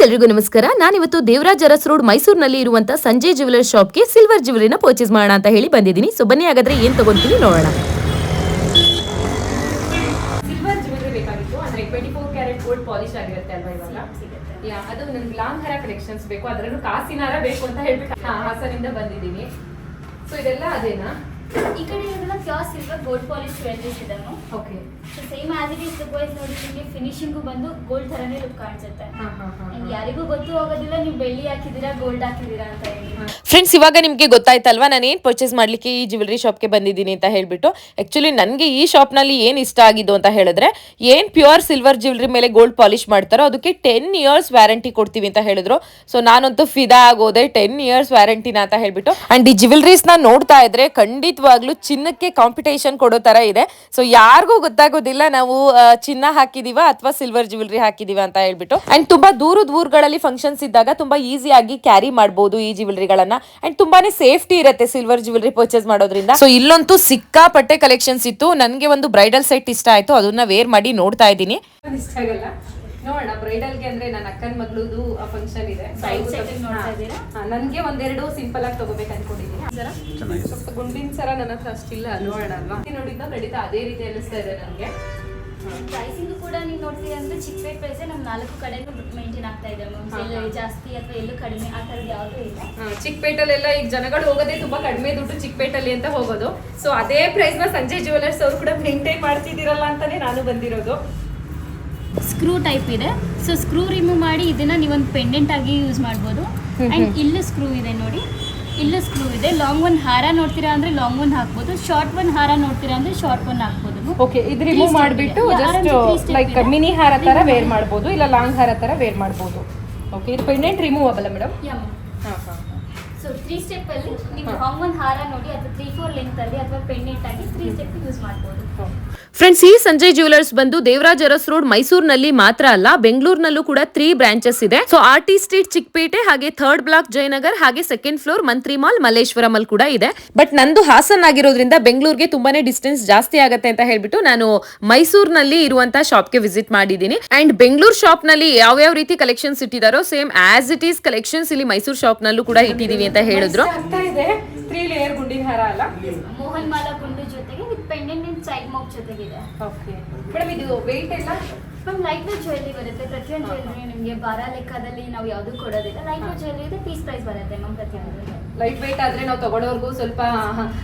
Friends ಎಲ್ರಿಗೂ ನಮಸ್ಕಾರ. ನಾನಿವತ್ತು ದೇವರಾಜ್ ಅರಸ್ ರೋಡ್ ಮೈಸೂರಿನಲ್ಲಿ ಇರುವಂತ ಸಂಜಯ್ ಜ್ಯುವೆಲರ್ ಶಾಪ್ಗೆ ಸಿಲ್ವರ್ ಜ್ಯುವೆಲರಿನ ಪರ್ಚೇಸ್ ಮಾಡೋಣ ಅಂತ ಹೇಳಿ ಬಂದಿದ್ದೀನಿ. ಸೊ ಬನ್ನಿ ಹಾಗಾದ್ರೆ ಏನ್ ತಗೊಂತೀನಿ ನೋಡೋಣ. ಸಿಲ್ವರ್ ಜ್ಯುವೆಲರಿ ಬೇಕಾಗಿತ್ತು. ಅಂದ್ರೆ twenty four carat gold polish ಆಗಿರುತ್ತೆ ಅಲ್ವಾ ಇವಾಗ? ಯಾ ಅದು ನನ್ಗೆ ಲಾಂಗ್ ಹಾರ ಕಲೆಕ್ಷನ್ಸ್ ಬೇಕು. ಅದರಲ್ಲೂ ಕಾಸಿನ ಹಾರ ಬೇಕು ಅಂತ ಹೇಳ್ಬಿಟ್ಟು ಹಾ ಹಾಸನಿಂದ ಬಂದಿದ್ದೀನಿ. ಸೊ ಇದೆಲ್ಲ ಅದೇನಾ? ಈ ಕಡೆ ಇರೋದೆಲ್ಲ pure silver gold polish jewelleries ಇದನ್ನು okay so same as it is wise ನೋಡಿ ನಿಮಗೆ ಫಿನಿಶಿಂಗು ಬಂದು ಗೋಲ್ಡ್ ಥರನೇ ಲುಕ್ ಕಾಣಿಸುತ್ತೆ. ಯಾರಿಗೂ ಗೊತ್ತು ಆಗೋದಿಲ್ಲ ನೀವು ಬೆಳ್ಳಿ ಹಾಕಿದ್ದೀರಾ ಗೋಲ್ಡ್ ಹಾಕಿದ್ದೀರಾ ಅಂತ ಹೇಳಿ. ಫ್ರೆಂಡ್ಸ್ ಇವಾಗ ನಿಮಗೆ ಗೊತ್ತಾಯ್ತಲ್ವಾ? ನಾನು ಏನು ಪರ್ಚೇಸ್ ಮಾಡ್ಲಿಕ್ಕೆ ಈ ಜ್ಯುವೆಲರಿ ಶಾಪ್ಗೆ ಬಂದಿದ್ದೀನಿ ಅಂತ ಹೇಳ್ಬಿಟ್ಟು. ಆ್ಯಕ್ಚುಲಿ ನನಗೆ ಈ ಶಾಪ್ನಲ್ಲಿ ಏನು ಇಷ್ಟ ಆಗಿದ್ದು ಅಂತ ಹೇಳಿದ್ರೆ ಏನು ಪ್ಯೂರ್ ಸಿಲ್ವರ್ ಜ್ಯುವೆಲ್ರಿ ಮೇಲೆ ಗೋಲ್ಡ್ ಪಾಲಿಶ್ ಮಾಡ್ತಾರೋ ಅದಕ್ಕೆ ಟೆನ್ ಇಯರ್ಸ್ ವ್ಯಾರಂಟಿ ಕೊಡ್ತೀವಿ ಅಂತ ಹೇಳಿದ್ರು. ಸೊ ನಾನಂತೂ ಫಿದಾ ಆಗೋದೆ ಟೆನ್ ಇಯರ್ಸ್ ವ್ಯಾರಂಟಿನ ಅಂತ ಹೇಳ್ಬಿಟ್ಟು. ಅಂಡ್ ಈ ಜ್ಯುವೆಲ್ರೀಸ್ನ ನ ನೋಡ್ತಾ ಇದ್ರೆ ಖಂಡಿತವಾಗ್ಲೂ ಚಿನ್ನಕ್ಕೆ ಕಾಂಪಿಟೇಷನ್ ಕೊಡೋ ತರ ಇದೆ. ಸೊ ಯಾರಿಗೂ ಗೊತ್ತಾಗೋದಿಲ್ಲ ನಾವು ಚಿನ್ನ ಹಾಕಿದೀವ ಅಥವಾ ಸಿಲ್ವರ್ ಜ್ಯುವೆಲ್ರಿ ಹಾಕಿದೀವ ಅಂತ ಹೇಳ್ಬಿಟ್ಟು. ಅಂಡ್ ತುಂಬಾ ದೂರದ ಊರುಗಳಲ್ಲಿ ಫಂಕ್ಷನ್ಸ್ ಇದ್ದಾಗ ತುಂಬಾ ಈಸಿಯಾಗಿ ಕ್ಯಾರಿ ಮಾಡಬಹುದು ಈ ಜ್ಯುವೆಲ್ರಿಗಳನ್ನ ಅಂಡ್ ತುಂಬಾನೇ ಸೇಫ್ಟಿ ಇರುತ್ತೆ ಸಿಲ್ವರ್ ಜ್ಯುವೆಲ್ರಿ ಪರ್ಚೇಸ್ ಮಾಡೋದ್ರಿಂದ. ಸೊ ಇಲ್ಲಂತೂ ಸಿಕ್ಕಾಪಟ್ಟೆ ಕಲೆಕ್ಷನ್ಸ್ ಇತ್ತು. ನನಗೆ ಒಂದು ಬ್ರೈಡಲ್ ಸೆಟ್ ಇಷ್ಟ ಆಯ್ತು. ಅದನ್ನ ವೇರ್ ಮಾಡಿ ನೋಡ್ತಾ ಇದ್ದೀನಿ. ನೋಡೋಣ ಬ್ರೈಡಲ್ಗೆ ಅಂದ್ರೆ ನನ್ನ ಅಕ್ಕನ ಮಗಳದು ಫಂಕ್ಷನ್ ಇದೆ. ನನ್ಗೆ ಒಂದೆರಡು ಸಿಂಪಲ್ ಆಗಿ ತಗೋಬೇಕು ಅನ್ಕೊಂಡಿದ್ದೀನಿ. ಸ್ವಲ್ಪ ಗುಂಡಿನ ಸರ ನನ್ನ ಹತ್ರ ಅಷ್ಟಿಲ್ಲ ನೋಡೋಣ ಅಲ್ವಾ? ನೋಡಿದ್ದ ಖಂಡಿತ ಅದೇ ರೀತಿ ಅನಿಸ್ತಾ ಇದೆ ನನಗೆ. ಪ್ರೈಸಿಂಗ್ ಕೂಡ ನೀವು ನೋಡ್ತೀವಿ ಅಂದ್ರೆ ಚಿಕ್ಕ ಪ್ರೈಸೇ ನಮ್ಮ ನಾಲ್ಕು ಕಡೆನೂ ಮೇಂಟೈನ್ ಆಗ್ತಾ ಇದೆ ಮ್ಯಾಮ್ ಜಾಸ್ತಿ ಅಥವಾ ಎಲ್ಲೂ ಕಡಿಮೆ ಆ ಥರದ್ದು ಯಾವುದೂ ಇಲ್ಲ. ಚಿಕ್ಕಪೇಟೆಲೆಲ್ಲ ಈಗ ಜನಗಳು ಹೋಗೋದೇ ತುಂಬಾ ಕಡಿಮೆ ದುಡ್ಡು ಚಿಕ್ಕಪೇಟಲ್ಲಿ ಅಂತ ಹೋಗೋದು. ಸೊ ಅದೇ ಪ್ರೈಸ್ನ ಸಂಜಯ್ ಜ್ಯುವೆಲರ್ಸ್ ಅವರು ಕೂಡ ಮೇಂಟೈನ್ ಮಾಡ್ತಿದ್ದೀರಲ್ಲ ಅಂತಾನೆ ನಾನು ಬಂದಿರೋದು. ಸ್ಕ್ರೂ ಟೈಪ್ ಇದೆ. ಸೊ ಸ್ಕ್ರೂ ರಿಮೂವ್ ಮಾಡಿ ಇದನ್ನ ನೀವೊಂದು ಪೆಂಡೆಂಟ್ ಆಗಿ ಯೂಸ್ ಮಾಡ್ಬೋದು. ಅಂಡ್ ಇಲ್ಲೂ ಸ್ಕ್ರೂ ಇದೆ ನೋಡಿ. ಇಲ್ಲೂ ಸ್ಕ್ರೂ ಇದೆ. ಲಾಂಗ್ ಒನ್ ಹಾರ ನೋಡ್ತೀರಾ ಅಂದ್ರೆ ಲಾಂಗ್ ಒನ್ ಹಾಕ್ಬೋದು. ಶಾರ್ಟ್ ಒನ್ ಹಾರ ನೋಡ್ತೀರಾ ಅಂದ್ರೆ ಶಾರ್ಟ್ ಒನ್ ಹಾಕ್ಬೋದು. ಓಕೆ ಇದು ರಿಮೂವ್ ಮಾಡಿಬಿಟ್ಟು. Just like. ಮಿನಿ ಹಾರ ತರ ವೇರ್ ಮಾಡ್ಬೋದು. ಇಲ್ಲ ಲಾಂಗ್ ಹಾರ ತರ ವೇರ್ ಮಾಡ್ಬೋದು. ಓಕೆ ಇದು ಪೆಂಡೆಂಟ್ ರಿಮೂವ್ ಆಗಲ್ಲ ಮೇಡಮ್ ಹಾಂ ಹಾಂ. ತ್ರೀ ಸ್ಟೆಪ್ ಅಲ್ಲಿ ನೀವು. ಲಾಂಗ್ ಹಾರ ನೋಡಿ ಅಥವಾ ತ್ರೀ ಫೋರ್ ಲೆಂತ್ ಅಲ್ಲಿ ಅಥವಾ ಪೆಂಡೆಂಟ್ ಆಗಿ ತ್ರೀ ಸ್ಟೆಪ್ ಯೂಸ್ ಮಾಡ್ಬೋದು. ಫ್ರೆಂಡ್ಸ್ ಈ ಸಂಜಯ್ ಜ್ಯುವೆಲರ್ಸ್ ಬಂದು ದೇವರಾಜ್ ಅರಸ್ ರೋಡ್ ಮೈಸೂರಿನಲ್ಲಿ ಮಾತ್ರ ಅಲ್ಲ ಬೆಂಗಳೂರಿನಲ್ಲೂ ಕೂಡ ತ್ರೀ ಬ್ರಾಂಚಸ್ ಇದೆ. So R T street Chickpet ಹಾಗೆ ಥರ್ಡ್ ಬ್ಲಾಕ್ ಜಯನಗರ್ ಹಾಗೆ second floor Mantri mall Malleshwara ಅಲ್ಲಿ ಕೂಡ ಇದೆ. ಬಟ್ ನಂದು ಹಾಸನ್ ಆಗಿರೋದ್ರಿಂದ ಬೆಂಗಳೂರಿಗೆ ತುಂಬಾನೇ ಡಿಸ್ಟೆನ್ಸ್ ಜಾಸ್ತಿ ಆಗತ್ತೆ ಅಂತ ಹೇಳ್ಬಿಟ್ಟು ನಾನು ಮೈಸೂರಿನಲ್ಲಿ ಇರುವಂತಹ ಶಾಪ್ಗೆ ವಿಸಿಟ್ ಮಾಡಿದ್ದೀನಿ. ಅಂಡ್ ಬೆಂಗಳೂರು ಶಾಪ್ನಲ್ಲಿ ಯಾವ್ಯಾವ ರೀತಿ collections ಇಟ್ಟಿದಾರೋ same as it is collections ಇಲ್ಲಿ ಮೈಸೂರು ಶಾಪ್ ನಲ್ಲೂ ಕೂಡ ಇಟ್ಟಿದೀವಿ ಅಂತ ಹೇಳಿದ್ರು. ತ್ರೀ ಲೇಯರ್ ಗುಂಡಿನ ಹಾರ ಅಲ್ಲ? ಮೋಹನ್ ಮಾಲಾ ಗುಂಡು ಜೊತೆಗೆ ವಿತ್ ಪೆಂಡೆಂಟ್ ಅಂಡ್ ಸೈಡ್ ಮೋಕ್ ಜೊತೆಗಿದೆ. ಓಕೆ ಮೇಡಮ್ ಇದು ವೆಯ್ಟ್ ಎಲ್ಲ? ಮ್ಯಾಮ್ ಲೈಟ್ ವೇಟ್ ಜ್ಯುವೆಲ್ಲರಿ ಬರುತ್ತೆ. ಪ್ರತಿಯೊಂದು ಜ್ಯುವೆಲ್ಲರಿ ನಿಮಗೆ ಬಾರ ಲೆಕ್ಕದಲ್ಲಿ ನಾವು ಯಾವುದು ಕೊಡೋದಿಲ್ಲ. ಲೈಟ್ ವೇಟ್ ಜ್ಯುವೆಲ್ಲರಿ ಇದೆ ಪೀಸ್ ಪ್ರೈಸ್ ಬರುತ್ತೆ ಮ್ಯಾಮ್ ಪ್ರತಿಯೊಂದು. ಲೈಟ್ ವೆಯ್ಟ್ ಆದ್ರೆ ನಾವು ತಗೊಳ್ಳೋರ್ಗೂ ಸ್ವಲ್ಪ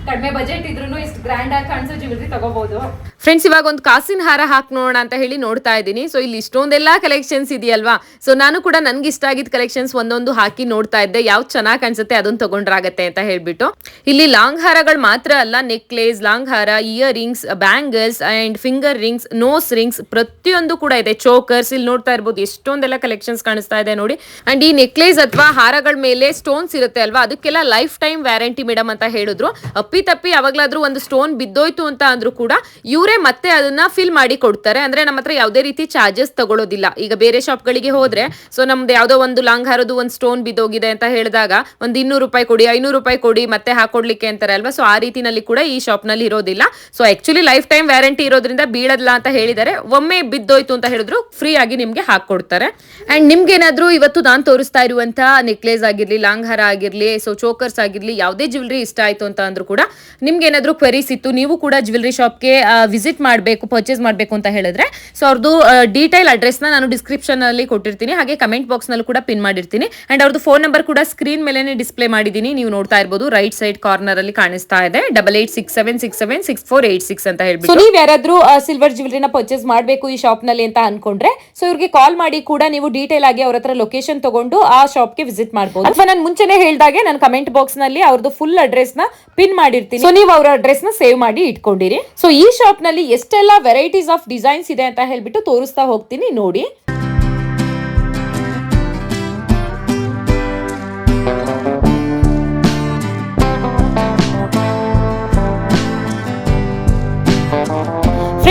ಕಡಿಮೆ ಬಜೆಟ್ ಇದ್ರೂ ಇಷ್ಟು ಗ್ರ್ಯಾಂಡ್ ಆಗಿ ಕಾಣಿಸೋ ಜ್ಯುವೆಲ್ಲರಿ ತಗೋಬಹುದು ಫ್ರೆಂಡ್ಸ್ ಇವಾಗ ಒಂದು ಕಾಸಿನ ಹಾರ ಹಾಕಿ ನೋಡೋಣ ಅಂತ ಹೇಳಿ ನೋಡ್ತಾ ಇದ್ದೀನಿ. ಸೊ ಇಲ್ಲಿ ಇಷ್ಟೊಂದೆಲ್ಲ ಕಲೆಕ್ಷನ್ಸ್ ಇದೆಯಲ್ವಾ? ಸೊ ನಾನು ಕೂಡ ನನ್ಗೆ ಇಷ್ಟ ಆಗಿದ್ದ ಕಲೆಕ್ಷನ್ಸ್ ಒಂದೊಂದು ಹಾಕಿ ನೋಡ್ತಾ ಇದ್ದೆ. ಯಾವ್ದು ಚೆನ್ನಾಗಿ ಕಾಣಿಸುತ್ತೆ ಅದನ್ನ ತಗೊಂಡ್ರಾಗತ್ತೆ ಅಂತ ಹೇಳ್ಬಿಟ್ಟು. ಇಲ್ಲಿ ಲಾಂಗ್ ಹಾರಗಳು ಮಾತ್ರ ಅಲ್ಲ ನೆಕ್ಲೇಸ್ ಲಾಂಗ್ ಹಾರ ear rings bangles and finger rings nose rings ಪ್ರತಿಯೊಂದು ಕೂಡ ಇದೆ. ಚೋಕರ್ಸ್ ಇಲ್ಲಿ ನೋಡ್ತಾ ಇರ್ಬೋದು. ಎಷ್ಟೊಂದೆಲ್ಲ ಕಲೆಕ್ಷನ್ಸ್ ಕಾಣಿಸ್ತಾ ಇದೆ ನೋಡಿ. ಅಂಡ್ ಈ ನೆಕ್ಲೇಸ್ ಅಥವಾ ಹಾರಗಳ ಮೇಲೆ ಸ್ಟೋನ್ಸ್ ಇರುತ್ತೆ ಅಲ್ವಾ? ಅದಕ್ಕೆಲ್ಲ ಲೈಫ್ ಟೈಮ್ ವ್ಯಾರಂಟಿ ಮೇಡಮ್ ಅಂತ ಹೇಳಿದ್ರು. ಅಪ್ಪಿ ತಪ್ಪಿ ಯಾವಾಗ್ಲಾದ್ರೂ ಒಂದು ಸ್ಟೋನ್ ಬಿದ್ದೋಯ್ತು ಅಂತ ಅಂದ್ರು ಕೂಡ ಇವರೇ ಮತ್ತೆ ಅದನ್ನ ಫಿಲ್ ಮಾಡಿ ಕೊಡ್ತಾರೆ. ಅಂದ್ರೆ ನಮ್ಮ ಹತ್ರ ಯಾವುದೇ ರೀತಿ ಚಾರ್ಜಸ್ ತಗೊಳ್ಳೋದಿಲ್ಲ ಈಗ ಬೇರೆ ಶಾಪ್ಗಳಿಗೆ ಹೋದ್ರೆ ಸೊ ನಮ್ದು ಯಾವುದೋ ಒಂದು ಲಾಂಗ್ ಹಾರದು ಒಂದು ಸ್ಟೋನ್ ಬಿದ್ದೋಗಿದೆ ಅಂತ ಹೇಳಿದಾಗ ಒಂದು ಇನ್ನೂರು ರೂಪಾಯಿ ಕೊಡಿ, ಐನೂರು ರೂಪಾಯಿ ಕೊಡಿ, ಮತ್ತೆ ಹಾಕೊಡ್ಲಿಕ್ಕೆ ಅಂತಾರೆ ಅಲ್ವಾ? ಸೊ ಆ ರೀತಿನಲ್ಲಿ ಕೂಡ ಈ ಶಾಪ್ನಲ್ಲಿ ಇರೋದಿಲ್ಲ. So actually lifetime warranty ಇರೋದ್ರಿಂದ ಬೀಳಲ್ಲ ಅಂತ ಹೇಳಿದ್ದಾರೆ. ಒಮ್ಮೆ ಬಿದ್ದೋಯ್ತು ಅಂತ ಹೇಳಿದ್ರು ಫ್ರೀ ಆಗಿ ನಿಮ್ಗೆ ಹಾಕೊಡ್ತಾರೆ ಅಂಡ್ ನಿಮ್ಗೆ ಏನಾದ್ರು ಇವತ್ತು ನಾನು ತೋರಿಸ್ತಾ ಇರುವಂತಹ ನೆಕ್ಲೇಸ್ ಆಗಿರ್ಲಿ ಲಾಂಗ್ ಹಾರ ಆಗಿರ್ಲಿ ಸೊ ಚೋಕರ್ಸ್ ಆಗಿರ್ಲಿ, ಯಾವುದೇ ಜ್ಯುವೆಲ್ರಿ ಇಷ್ಟ ಆಯ್ತು ಅಂತ ಅಂದ್ರು ಕೂಡ ನಿಮ್ಗೆ ಏನಾದ್ರು ಕ್ವೆರೀಸ್ ಇತ್ತು, ನೀವು ಕೂಡ ಜ್ಯುವೆಲರಿ ಶಾಪ್ಗೆ ವಿಸಿಟ್ ಮಾಡಬೇಕು ಪರ್ಚೇಸ್ ಮಾಡಬೇಕು ಅಂತ ಹೇಳಿದ್ರೆ ಸೊ ಅವ್ರದ್ದು ಡೀಟೇಲ್ ಅಡ್ರೆಸ್ನ ನಾನು ಡಿಸ್ಕ್ರಿಪ್ಷನ್ ಅಲ್ಲಿ ಕೊಟ್ಟಿರ್ತೀನಿ, ಹಾಗೆ ಕಮೆಂಟ್ ಬಾಕ್ಸ್ನಲ್ಲಿ ಕೂಡ ಪಿನ್ ಮಾಡಿರ್ತೀನಿ. ಅಂಡ್ ಅವ್ರದ್ದು ಫೋನ್ ನಂಬರ್ ಕೂಡ ಸ್ಕ್ರೀನ್ ಮೇಲೆ ಡಿಸ್ಪ್ಲೇ ಮಾಡಿದೀನಿ ನೀವು ನೋಡ್ತಾ ಇರ್ಬೋದು ರೈಟ್ ಸೈಡ್ ಕಾರ್ನರ್ ಅಲ್ಲಿ ಕಾಣಿಸ್ತಾ ಇದೆ double eight six seven six seven six four eight six ಅಂತ ಹೇಳ್ಬಿಟ್ಟು. ನೀವು ಯಾರಾದ್ರೂ ಸಿಲ್ವರ್ ಜ್ಯುವೆಲರಿನ ಪರ್ಚೇಸ್ ಮಾಡಬೇಕು ಈ ಶಾಪ್ನಲ್ಲಿ ಅಂತ ಅನ್ಕೊಂಡ್ರೆ ಸೊ ಇವ್ರಿಗೆ ಕಾಲ್ ಮಾಡಿ ಕೂಡ ನೀವು ಡೀಟೇಲ್ ಆಗಿ ಅವ್ರ ಹತ್ರ ಲೊಕೇಶನ್ ತಗೊಂಡು ಆ ಶಾಪ್ಗೆ ವಿಸಿಟ್ ಮಾಡಬಹುದು ಅಥವಾ ನಾನು ಮುಂಚೆನೆ ಹೇಳಿದಾಗೆ ನಾನು ಕಮೆಂಟ್ ಬಾಕ್ಸ್ನಲ್ಲಿ ಅವ್ರದ್ದು ಫುಲ್ ಅಡ್ರೆಸ್ನ ಪಿನ್ ಮಾಡಿರ್ತೀನಿ. ಸೊ ನೀವು ಅವರ ಅಡ್ರೆಸ್ನ ಸೇವ್ ಮಾಡಿ ಇಟ್ಕೊಂಡಿರಿ. ಸೊ ಈ ಶಾಪ್ನಲ್ಲಿ ಎಷ್ಟೆಲ್ಲ ವೆರೈಟೀಸ್ ಆಫ್ ಡಿಸೈನ್ಸ್ ಇದೆ ಅಂತ ಹೇಳ್ಬಿಟ್ಟು ತೋರಿಸ್ತಾ ಹೋಗ್ತೀನಿ ನೋಡಿ.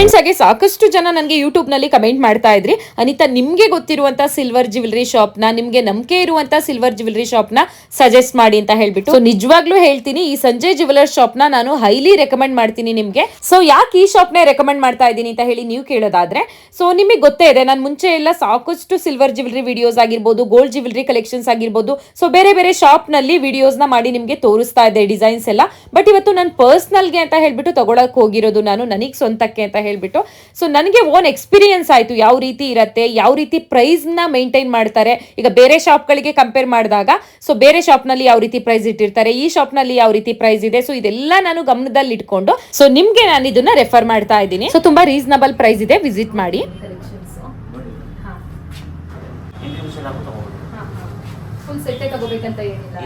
ಫ್ರೆಂಡ್ಸ್ ಹಾಗೆ ಸಾಕಷ್ಟು ಜನ ನನಗೆ ಯೂಟ್ಯೂಬ್ನಲ್ಲಿ ಕಮೆಂಟ್ ಮಾಡ್ತಾ ಇದ್ರಿ. ಅನಿತಾ, ನಿಮಗೆ ಗೊತ್ತಿರುವಂತ ಸಿಲ್ವರ್ ಜ್ಯುವೆಲರಿ ಶಾಪ್ನ, ನಿಮ್ಗೆ ನಂಬಿಕೆ ಇರುವಂತ ಸಿಲ್ವರ್ ಜ್ಯುವೆಲರಿ ಶಾಪ್ನ ಸಜೆಸ್ಟ್ ಮಾಡಿ ಅಂತ ಹೇಳ್ಬಿಟ್ಟು. ನಿಜವಾಗ್ಲೂ ಹೇಳ್ತೀನಿ, ಈ ಸಂಜಯ್ ಜ್ಯುವೆಲರ್ ಶಾಪ್ನ ನಾನು ಹೈಲಿ ರೆಕಮೆಂಡ್ ಮಾಡ್ತೀನಿ ನಿಮಗೆ. ಸೊ ಯಾಕೆ ಈ ಶಾಪ್ ನೇ ರೆಕಮೆಂಡ್ ಮಾಡ್ತಾ ಇದ್ದೀನಿ ಅಂತ ಹೇಳಿ ನೀವು ಕೇಳೋದಾದ್ರೆ ಸೊ ನಿಮಗೆ ಗೊತ್ತೇ ಇದೆ, ನಾನು ಮುಂಚೆ ಎಲ್ಲ ಸಾಕಷ್ಟು ಸಿಲ್ವರ್ ಜ್ಯುವೆಲ್ರಿ ವಿಡಿಯೋಸ್ ಆಗಿರ್ಬೋದು ಗೋಲ್ಡ್ ಜ್ಯುವೆಲರಿ ಕಲೆಕ್ಷನ್ಸ್ ಆಗಿರ್ಬೋದು ಸೊ ಬೇರೆ ಬೇರೆ ಶಾಪ್ನಲ್ಲಿ ವಿಡಿಯೋಸ್ನ ಮಾಡಿ ನಿಮಗೆ ತೋರಿಸ್ತಾ ಇದೆ ಡಿಸೈನ್ಸ್ ಎಲ್ಲ. ಬಟ್ ಇವತ್ತು ನಾನು ಪರ್ಸ್ನಲ್ಗೆ ಅಂತ ಹೇಳ್ಬಿಟ್ಟು ತಗೊಳಕ್ ಹೋಗಿರೋದು ನಾನು, ನನಗೆ ಸ್ವಂತಕ್ಕೆ ಅಂತ ಹೇಳ್ಬಿಟ್ಟು. ಸೊ ನನಗೆ ಓನ್ ಎಕ್ಸ್ಪೀರಿಯನ್ಸ್ ಆಯ್ತು. ಯಾವ ರೀತಿ ಇರುತ್ತೆ ಯಾವ ರೀತಿ ಪ್ರೈಸ್ನ ನ ಮೇಂಟೈನ್ ಮಾಡ್ತಾರೆ. ಈಗ ಬೇರೆ ಶಾಪ್ಗಳಿಗೆ ಕಂಪೇರ್ ಮಾಡಿದಾಗ ಸೊ ಬೇರೆ ಶಾಪ್ನಲ್ಲಿ ಯಾವ ರೀತಿ ಪ್ರೈಸ್ ಇಟ್ಟಿರ್ತಾರೆ ಈ ಶಾಪ್ನಲ್ಲಿ ಯಾವ ರೀತಿ ಪ್ರೈಸ್ ಇದೆ. ಸೊ ಇದೆಲ್ಲ ನಾನು ಗಮನದಲ್ಲಿ ಇಟ್ಕೊಂಡು ಸೊ ನಿಮಗೆ ನಾನು ಇದನ್ನ ರೆಫರ್ ಮಾಡ್ತಾ ಇದ್ದೀನಿ. ಸೊ ತುಂಬಾ ರೀಸನಬಲ್ ಪ್ರೈಸ್ ಇದೆ. ವಿಸಿಟ್ ಮಾಡಿ. ಫುಲ್ ಸೆಟ್ಟೆ ತಗೋಬೇಕಂತ ಏನಿಲ್ಲ.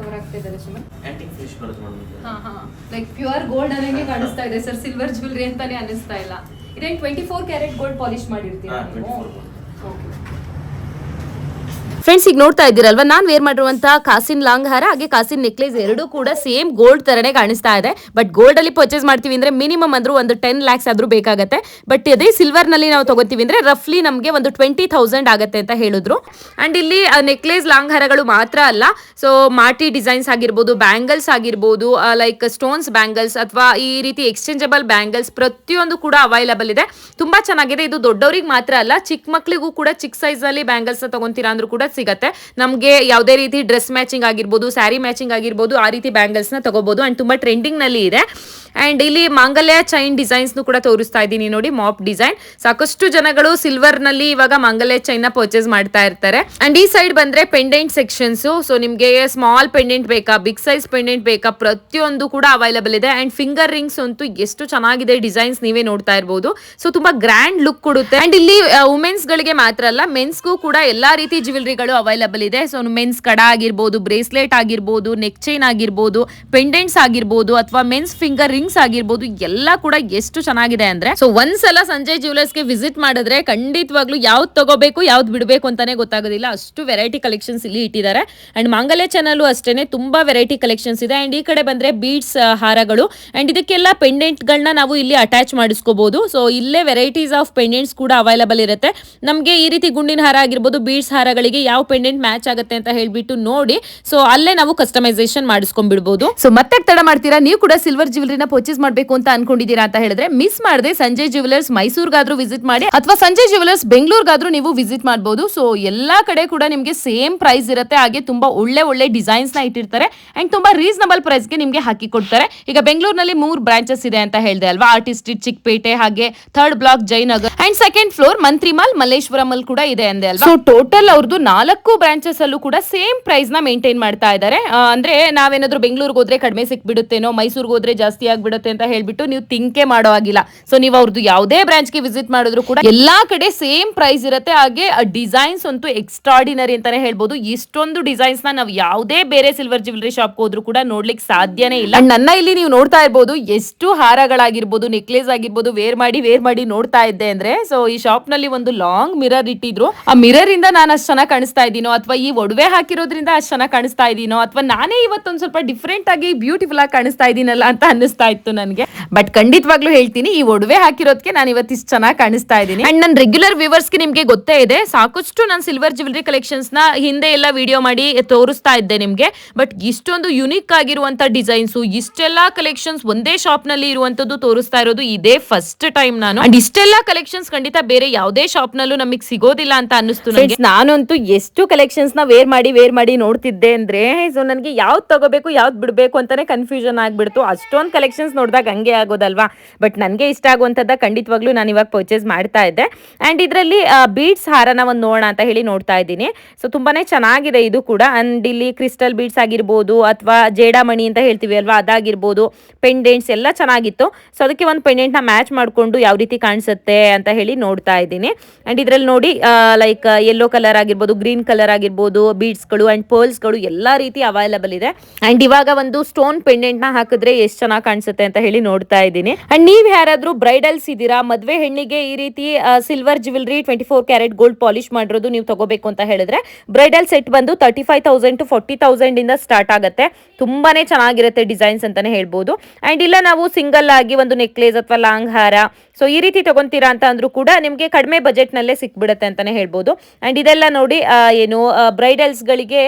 ಇನ್ನು ಆಗ್ತಾ ಇದೆ ಕವರ್ ಸುಮ್ಮನೆ ಆ್ಯಂಟಿಕ್ ಫಿಶ್ ಬರುತ್ತೆ ನೋಡಿ ಹಾ ಹಾ. ಲೈಕ್ ಪ್ಯೂರ್ ಗೋಲ್ಡ್ ಅನ್ನಂಗೆ ಕಾಣಿಸ್ತಾ ಇದೆ ಸರ್ ಸಿಲ್ವರ್ ಜ್ಯುವೆಲ್ರಿ ಅಂತಾನೆ ಅನಿಸ್ತಾ ಇಲ್ಲ. ಇದೇನ್ twenty four carat gold polish ಮಾಡಿರ್ತೀರಾ ನೀವು? ಫೋರ್ ಫ್ರೆಂಡ್ಸ್ ಈಗ ನೋಡ್ತಾ ಇದ್ದೀರಲ್ವಾ, ನಾನು ವೇರ್ ಮಾಡಿರುವಂತಹ ಕಾಸಿನ್ ಲಾಂಗ್ ಹಾರ ಹಾಗೆ ಕಾಸಿನ್ ನೆಕ್ಲೇಸ್ ಎರಡೂ ಕೂಡ ಸೇಮ್ ಗೋಲ್ಡ್ ತರನೇ ಕಾಣಿಸ್ತಾ ಇದೆ. ಬಟ್ ಗೋಲ್ಡ್ ಅಲ್ಲಿ ಪರ್ಚೇಸ್ ಮಾಡ್ತೀವಿ ಅಂದ್ರೆ ಮಿನಿಮಮ್ ಅಂದ್ರೂ ಒಂದು ಟೆನ್ ಲ್ಯಾಕ್ಸ್ ಆದ್ರೂ ಬೇಕಾಗುತ್ತೆ. ಬಟ್ ಅದೇ ಸಿಲ್ವರ್ನಲ್ಲಿ ನಾವು ತಗೋತೀವಿ ಅಂದ್ರೆ ರಫ್ಲಿ ನಮಗೆ ಒಂದು ಟ್ವೆಂಟಿ ತೌಸಂಡ್ ಆಗುತ್ತೆ ಅಂತ ಹೇಳಿದ್ರು. ಅಂಡ್ ಇಲ್ಲಿ ನೆಕ್ಲೇಸ್ ಲಾಂಗ್ ಹಾರಗಳು ಮಾತ್ರ ಅಲ್ಲ. ಸೊ ಮಾಟಿ ಡಿಸೈನ್ಸ್ ಆಗಿರ್ಬೋದು ಬ್ಯಾಂಗಲ್ಸ್ ಆಗಿರ್ಬೋದು ಲೈಕ್ ಸ್ಟೋನ್ಸ್ ಬ್ಯಾಂಗಲ್ಸ್ ಅಥವಾ ಈ ರೀತಿ ಎಕ್ಸ್ಚೇಂಜಬಲ್ ಬ್ಯಾಂಗಲ್ಸ್ ಪ್ರತಿಯೊಂದು ಕೂಡ ಅವೈಲಬಲ್ ಇದೆ. ತುಂಬಾ ಚೆನ್ನಾಗಿದೆ. ಇದು ದೊಡ್ಡವರಿಗೆ ಮಾತ್ರ ಅಲ್ಲ ಚಿಕ್ಕ ಮಕ್ಕಳಿಗೂ ಕೂಡ ಚಿಕ್ಕ ಸೈಜ್ ಅಲ್ಲಿ ಬ್ಯಾಂಗಲ್ಸ್ ತಗೊಂತೀರಾ ಅಂದ್ರೂ ಕೂಡ ಸಿಗತ್ತೆ. ನಮಗೆ ಯಾವುದೇ ರೀತಿ ಡ್ರೆಸ್ ಮ್ಯಾಚಿಂಗ್ ಆಗಿರ್ಬೋದು ಸ್ಯಾರಿ ಮ್ಯಾಚಿಂಗ್ ಆಗಿರ್ಬೋದು, ಆ ರೀತಿ ಬ್ಯಾಂಗಲ್ಸ್ನ ತಗೋಬಹುದು ಅಂಡ್ ತುಂಬಾ ಟ್ರೆಂಡಿಂಗ್ನಲ್ಲಿ ಇದೆ. ಅಂಡ್ ಇಲ್ಲಿ ಮಾಂಗಲ್ಯ ಚೈನ್ ಡಿಸೈನ್ಸ್ ಕೂಡ ತೋರಿಸ್ತಾ ಇದ್ದೀನಿ ನೋಡಿ ಮಾಪ್ ಡಿಸೈನ್ ಸಾಕಷ್ಟು ಜನಗಳು ಸಿಲ್ವರ್ನಲ್ಲಿ ಇವಾಗ ಮಾಂಗಲ್ಯ ಚೈನ್ ಪರ್ಚೇಸ್ ಮಾಡ್ತಾ ಇರ್ತಾರೆ. ಅಂಡ್ ಈ ಸೈಡ್ ಬಂದ್ರೆ ಪೆಂಡೆಂಟ್ ಸೆಕ್ಷನ್ಸು ಸೊ ನಿಮಗೆ ಸ್ಮಾಲ್ ಪೆಂಡೆಂಟ್ ಬೇಕಾ ಬಿಗ್ ಸೈಜ್ ಪೆಂಡೆಂಟ್ ಬೇಕಾ, ಪ್ರತಿಯೊಂದು ಕೂಡ ಅವೈಲಬಲ್ ಇದೆ. ಅಂಡ್ ಫಿಂಗರ್ ರಿಂಗ್ಸ್ ಅಂತೂ ಎಷ್ಟು ಚೆನ್ನಾಗಿದೆ ಡಿಸೈನ್ಸ್ ನೀವೇ ನೋಡ್ತಾ ಇರ್ಬೋದು. ಸೊ ತುಂಬಾ ಗ್ರ್ಯಾಂಡ್ ಲುಕ್ ಕೊಡುತ್ತೆ. ಅಂಡ್ ಇಲ್ಲಿ ವುಮೆನ್ಸ್ಗಳಿಗೆ ಮಾತ್ರ ಅಲ್ಲ ಮೆನ್ಸ್ಗೂ ಕೂಡ ಎಲ್ಲ ರೀತಿ ಜ್ಯುವೆಲ್ರಿಗಳು ಅವೈಲಬಲ್ ಇದೆ. ಸೊ ಮೆನ್ಸ್ ಕಡ ಆಗಿರ್ಬೋದು ಬ್ರೇಸ್ಲೆಟ್ ಆಗಿರ್ಬೋದು ನೆಕ್ ಚೈನ್ ಆಗಿರ್ಬೋದು ಪೆಂಡೆಂಟ್ಸ್ ಆಗಿರ್ಬೋದು, ಅಥವಾ ಮೆನ್ಸ್ ಫಿಂಗರ್ ರಿಂಗ್ಸ್ ಆಗಿರ್ಬೋದು, ಎಲ್ಲ ಕೂಡ ಎಷ್ಟು ಚೆನ್ನಾಗಿದೆ ಅಂದ್ರೆ ಸೊ ಒಂದ್ಸಲ ಸಂಜಯ್ ಜ್ಯುವೆಲರ್ಸ್ಗೆ ವಿಸಿಟ್ ಮಾಡಿದ್ರೆ ಖಂಡಿತವಾಗ್ಲೂ ಯಾವ್ದು ತಗೋಬೇಕು, ಯಾವ್ದು ಬಿಡಬೇಕು ಅಂತಾನೆ ಗೊತ್ತಾಗೋದಿಲ್ಲ. ಅಷ್ಟು ವೆರೈಟಿ ಕಲೆಕ್ಷನ್ಸ್ ಇಲ್ಲಿ ಇಟ್ಟಿದ್ದಾರೆ. ಅಂಡ್ ಮಾಂಗಲ್ಯ ಚಾನಲ್ ಅಷ್ಟೇನೆ ತುಂಬಾ ವೆರೈಟಿ ಕಲೆಕ್ಷನ್ಸ್ ಇದೆ. ಅಂಡ್ ಈ ಕಡೆ ಬಂದ್ರೆ ಬೀಡ್ಸ್ ಹಾರಗಳು. ಅಂಡ್ ಇದಕ್ಕೆಲ್ಲ ಪೆಂಡೆಂಟ್ ಗಳನ್ನ ನಾವು ಇಲ್ಲಿ ಅಟ್ಯಾಚ್ ಮಾಡಿಸ್ಕೋಬಹುದು ಸೊ ಇಲ್ಲೇ ವೆರೈಟೀಸ್ ಆಫ್ ಪೆಂಡೆಂಟ್ಸ್ ಕೂಡ ಅವೈಲಬಲ್ ಇರುತ್ತೆ. ನಮಗೆ ಈ ರೀತಿ ಗುಂಡಿನ ಹಾರ ಆಗಿರ್ಬೋದು ಬೀಡ್ಸ್ ಹಾರಗಳಿಗೆ ಯಾವ ಪೆಂಡೆಂಟ್ ಮ್ಯಾಚ್ ಆಗುತ್ತೆ ಅಂತ ಹೇಳ್ಬಿಟ್ಟು ನೋಡಿ. ಸೊ ಅಲ್ಲೇ ನಾವು ಕಸ್ಟಮೈಸೇಷನ್ ಮಾಡಿಸ್ಕೊಂಡ್ಬಿಡ್ಬೋದು. ಸೊ ಮತ್ತೆ ತಡ ಮಾಡ್ತೀರಾ? ನೀವು ಕೂಡ ಸಿಲ್ವರ್ ಜ್ಯುವೆಲರಿನ ಪರ್ಚೇಸ್ ಮಾಡಬೇಕು ಅಂತ ಅನ್ಕೊಂಡಿದ್ದೀರಾ ಅಂತ ಹೇಳಿದ್ರೆ ಮಿಸ್ ಮಾಡದೆ ಸಂಜಯ್ ಜ್ಯುವೆಲರ್ಸ್ ಮೈಸೂರ್ಗಾದ್ರೂ ವಿಸಿಟ್ ಮಾಡಿ ಅಥವಾ ಸಂಜಯ್ ಜ್ಯುವೆಲರ್ಸ್ ಬೆಂಗಳೂರ್ಗಾದ್ರೂ ನೀವು ವಿಸಿಟ್ ಮಾಡಬಹುದು ಸೊ ಎಲ್ಲಾ ಕಡೆ ಕೂಡ ನಿಮಗೆ ಸೇಮ್ ಪ್ರೈಸ್ ಇರುತ್ತೆ. ಹಾಗೆ ತುಂಬಾ ಒಳ್ಳೆ ಒಳ್ಳೆ ಡಿಸೈನ್ಸ್ನ ಇಟ್ಟಿರ್ತಾರೆ. ಅಂಡ್ ತುಂಬಾ ರೀಸನಬಲ್ ಪ್ರೈಸ್ಗೆ ನಿಮಗೆ ಹಾಕಿ ಕೊಡ್ತಾರೆ. ಈಗ ಬೆಂಗಳೂರಿನಲ್ಲಿ ಮೂರು ಬ್ರಾಂಚಸ್ ಇದೆ ಅಂತ ಹೇಳಿದೆ ಅಲ್ವಾ? ಆರ್ಟಿಸ್ಟ್ ಸ್ಟ್ರೀಟ್ ಚಿಕ್ಕಪೇಟೆ ಹಾಗೆ third block Jayanagar and second floor Mantri mall Malleshwaram ಅಲ್ಲಿ ಕೂಡ ಇದೆ ಅಂದೆ ಅಲ್ವಾ? ಸೊ ಟೋಟಲ್ ಅವ್ರದ್ದು ನಾಲ್ಕು ಬ್ರಾಂಚಸ್ ಅಲ್ಲೂ ಕೂಡ ಸೇಮ್ ಪ್ರೈಸ್ನ ಮೇಂಟೈನ್ ಮಾಡ್ತಾ ಇದ್ದಾರೆ. ಅಂದ್ರೆ ನಾವೇನಾದ್ರೂ ಬೆಂಗಳೂರಿಗೆ ಹೋದ್ರೆ ಕಡಿಮೆ ಸಿಕ್ಬಿಡುತ್ತೇನೋ, ಮೈಸೂರಿಗೆ ಹೋದ್ರೆ ಜಾಸ್ತಿ ಆಗ್ಬಿಡುತ್ತೆ ಅಂತ ಹೇಳ್ಬಿಟ್ಟು ನೀವು ತಿಂಕೆ ಮಾಡೋ ಆಗಿಲ್ಲ ಸೊ ನೀವು ಅವ್ರದ್ದು ಯಾವುದೇ ಬ್ರಾಂಚ್ಗೆ ವಿಸಿಟ್ ಮಾಡಿದ್ರು ಕೂಡ ಎಲ್ಲಾ ಕಡೆ ಸೇಮ್ ಪ್ರೈಸ್ ಇರುತ್ತೆ. ಹಾಗೆ ಡಿಸೈನ್ಸ್ ಅಂತೂ ಎಕ್ಸ್ಟ್ರಾಡಿನರಿ ಅಂತಾನೆ ಹೇಳ್ಬೋದು. ಇಷ್ಟೊಂದು ಡಿಸೈನ್ಸ್ನ ನಾವು ಯಾವುದೇ ಬೇರೆ ಸಿಲ್ವರ್ ಜ್ಯುವೆಲರಿ ಶಾಪ್ ಹೋದ್ರು ಕೂಡ ನೋಡ್ಲಿಕ್ಕೆ ಸಾಧ್ಯನೇ ಇಲ್ಲ. ನನ್ನ ಇಲ್ಲಿ ನೀವು ನೋಡ್ತಾ ಇರ್ಬೋದು ಎಷ್ಟು ಹಾರಗಳಾಗಿರ್ಬೋದು ನೆಕ್ಲೇಸ್ ಆಗಿರ್ಬೋದು ವೇರ್ ಮಾಡಿ ವೇರ್ ಮಾಡಿ ನೋಡ್ತಾ ಇದ್ದೆ ಅಂದ್ರೆ ಸೊ ಈ ಶಾಪ್ನಲ್ಲಿ ಒಂದು ಲಾಂಗ್ ಮಿರರ್ ಇಟ್ಟಿದ್ರು. ಆ ಮಿರರ್ ಇಂದ ನಾನು ಅಷ್ಟು ಚೆನ್ನಾಗಿ ಕಾಣಿಸ್ತಾ ಇದ್ದೀನೋ ಅಥವಾ ಈ ಒಡವೆ ಹಾಕಿರೋದ್ರಿಂದ ಅಷ್ಟು ಚೆನ್ನಾಗಿ ಕಾಣಿಸ್ತಾ ಇದ್ದೀನೋ ಅಥವಾ ನಾನೇ ಇವತ್ತೊಂದು ಸ್ವಲ್ಪ ಡಿಫ್ರೆಂಟ್ ಆಗಿ ಬ್ಯೂಟಿಫುಲ್ ಆಗಿ ಕಾಣಿಸ್ತಾ ಇದ್ದೀನಲ್ಲ ಅಂತ ಅನ್ನಿಸ್ತಾ ಇತ್ತು ನನಗೆ. ಬಟ್ ಖಂಡಿತವಾಗ್ಲೂ ಹೇಳ್ತೀನಿ ಈ ಒಡವೆ ಹಾಕಿರೋದಕ್ಕೆ ನಾನು ಇವತ್ತು ಇಷ್ಟು ಚೆನ್ನಾಗಿ ಕಾಣಿಸ್ತಾ ಇದ್ದೀನಿ ಅಂಡ್ ನನ್ನ ರೆಗ್ಯುಲರ್ ವ್ಯೂವರ್ಸ್ಗೆ ನಿಮಗೆ ಗೊತ್ತೇ ಇದೆ ಸಾಕಷ್ಟು ನಾನು ಸಿಲ್ವರ್ ಜ್ಯುವೆಲರಿ ಕಲೆಕ್ಷನ್ಸ್ನ ಹಿಂದೆ ಎಲ್ಲ ವಿಡಿಯೋ ಮಾಡಿ ತೋರಿಸ್ತಾ ಇದ್ದೆ ನಿಮಗೆ. ಬಟ್ ಇಷ್ಟೊಂದು ಯುನಿಕ್ ಆಗಿರುವಂತ ಡಿಸೈನ್ಸ್ ಇಷ್ಟೆಲ್ಲ ಕಲೆಕ್ಷನ್ಸ್ ಒಂದೇ ಶಾಪ್ನಲ್ಲಿ ಇರುವಂತದ್ದು ತೋರಿಸ್ತಾ ಇರೋದು ಇದೇ ಫಸ್ಟ್ ಟೈಮ್ ನಾನು. ಅಂಡ್ ಇಷ್ಟೆಲ್ಲ ಕಲೆಕ್ಷನ್ಸ್ ಖಂಡಿತ ಬೇರೆ ಯಾವುದೇ ಶಾಪ್ ನಲ್ಲೂ ನಮಗೆ ಸಿಗೋದಿಲ್ಲ ಅಂತ ಅನ್ನಿಸ್ತು ನನಗೆ ನಾನಂತೂ ಎಷ್ಟು ಕಲೆಕ್ಷನ್ಸ್ನ ವೇರ್ ಮಾಡಿ ವೇರ್ ಮಾಡಿ ನೋಡ್ತಿದ್ದೆ ಅಂದ್ರೆ ಸೊ ನನಗೆ ಯಾವ್ದು ತಗೋಬೇಕು, ಯಾವ್ದು ಬಿಡಬೇಕು ಅಂತಾನೆ ಕನ್ಫ್ಯೂಷನ್ ಆಗ್ಬಿಡ್ತು. ಅಷ್ಟೊಂದು ಕಲೆಕ್ಷನ್ಸ್ ನೋಡಿದಾಗ ಹಂಗೆ ಆಗೋದಲ್ವಾ? ಬಟ್ ನನಗೆ ಇಷ್ಟ ಆಗುವಂಥದ್ದು ಖಂಡಿತವಾಗ್ಲೂ ನಾನು ಇವಾಗ ಪರ್ಚೇಸ್ ಮಾಡ್ತಾ ಇದ್ದೆ. ಅಂಡ್ ಇದರಲ್ಲಿ ಬೀಡ್ಸ್ ಹಾರನ ಒಂದು ನೋಡೋಣ ಅಂತ ಹೇಳಿ ನೋಡ್ತಾ ಇದ್ದೀನಿ. ಸೊ ತುಂಬಾನೇ ಚೆನ್ನಾಗಿದೆ ಇದು ಕೂಡ. ಅಂಡ್ ಇಲ್ಲಿ ಕ್ರಿಸ್ಟಲ್ ಬೀಡ್ಸ್ ಆಗಿರ್ಬೋದು ಅಥವಾ ಜೇಡಾಮಣಿ ಅಂತ ಹೇಳ್ತೀವಿ ಅಲ್ವಾ? ಅದಾಗಿರ್ಬೋದು. ಪೆಂಡೆಂಟ್ಸ್ ಎಲ್ಲ ಚೆನ್ನಾಗಿತ್ತು. ಸೊ ಅದಕ್ಕೆ ಒಂದು ಪೆಂಡೆಂಟ್ನ ಮ್ಯಾಚ್ ಮಾಡಿಕೊಂಡು ಯಾವ ರೀತಿ ಕಾಣಿಸುತ್ತೆ ಅಂತ ಹೇಳಿ ನೋಡ್ತಾ ಇದ್ದೀನಿ. ಅಂಡ್ ಇದರಲ್ಲಿ ನೋಡಿ ಲೈಕ್ ಯೆಲ್ಲೋ ಕಲರ್ ಆಗಿರ್ಬೋದು ಗ್ರೀನ್ ಕಲರ್ ಆಗಿರ್ಬೋದು, ಬೀಡ್ಸ್ಗಳು ಅಂಡ್ ಪರ್ಲ್ಸ್ಗಳು ಎಲ್ಲ ರೀತಿ ಅವೈಲಬಲ್ ಇದೆ. ಅಂಡ್ ಇವಾಗ ಒಂದು ಸ್ಟೋನ್ ಪೆಂಡೆಂಟ್ನ ಹಾಕಿದ್ರೆ ಎಷ್ಟು ಚೆನ್ನಾಗಿ ಕಾಣಿಸುತ್ತೆ ಅಂತ ಹೇಳಿ ನೋಡ್ತಾ ನೋಡ್ತಾ ಇದ್ದೀನಿ. ಅಂಡ್ ನೀವು ಯಾರಾದ್ರೂ ಬ್ರೈಡಲ್ಸ್ ಇದ್ದೀರಾ, ಮದುವೆ ಹೆಣ್ಣಿಗೆ ಈ ರೀತಿ silver jewellery twenty four carat gold polish ಮಾಡಿರೋದು ನೀವು ತಗೋಬೇಕು ಅಂತ ಹೇಳಿದ್ರೆ ಬ್ರೈಡಲ್ ಸೆಟ್ ಬಂದು thirty five thousand to forty thousand ಇಂದ ಸ್ಟಾರ್ಟ್ ಆಗುತ್ತೆ. ತುಂಬಾನೇ ಚೆನ್ನಾಗಿರುತ್ತೆ ಡಿಸೈನ್ಸ್ ಅಂತಾನೆ ಹೇಳ್ಬೋದು. ಅಂಡ್ ಇಲ್ಲ ನಾವು ಸಿಂಗಲ್ ಆಗಿ ಒಂದು ನೆಕ್ಲೇಸ್ ಅಥವಾ ಲಾಂಗ್ ಹಾರ ಸೊ ಈ ರೀತಿ ತಗೊಂತೀರಾ ಅಂತ ಅಂದ್ರೂ ಕೂಡ ನಿಮಗೆ ಕಡಿಮೆ ಬಜೆಟ್ನಲ್ಲೇ ಸಿಕ್ಬಿಡುತ್ತೆ ಅಂತಾನೆ ಹೇಳ್ಬೋದು. ಅಂಡ್ ಇದೆಲ್ಲ ನೋಡಿ ಏನು ಬ್ರೈಡಲ್ಸ್ಗಳಿಗೆ